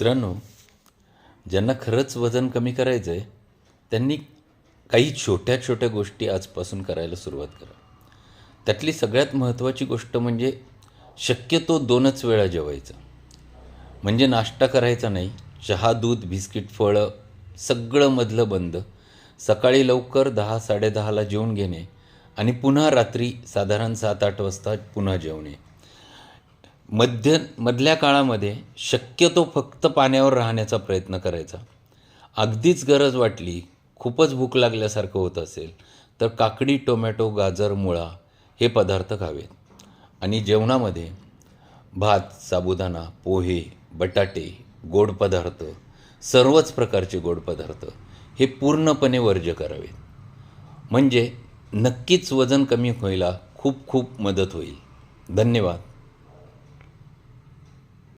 मित्रांनो ज्यांना खरंच वजन कमी करायचं आहे त्यांनी काही छोट्या छोट्या गोष्टी आजपासून करायला सुरुवात करा. त्यातली सगळ्यात महत्त्वाची गोष्ट म्हणजे शक्यतो दोनच वेळा जेवायचं. म्हणजे नाश्ता करायचा नाही चहा दूध बिस्किट फळं सगळं मधलं बंद. सकाळी लवकर दहा साडेदहाला जेवून घेणे आणि पुन्हा रात्री साधारण सात आठ वाजता पुन्हा जेवणे. मध्य मधल्या काळामध्ये शक्यतो फक्त पाण्यावर राहण्याचा प्रयत्न करायचा. अगदीच गरज वाटली खूपच भूक लागल्यासारखं होत असेल तर काकडी टोमॅटो गाजर मुळा हे पदार्थ खावेत. आणि जेवणामध्ये भात साबुदाणा पोहे बटाटे गोड पदार्थ सर्वच प्रकारचे गोड पदार्थ हे पूर्णपणे वर्ज्य करावेत. म्हणजे नक्कीच वजन कमी व्हायला खूप खूप मदत होईल. धन्यवाद.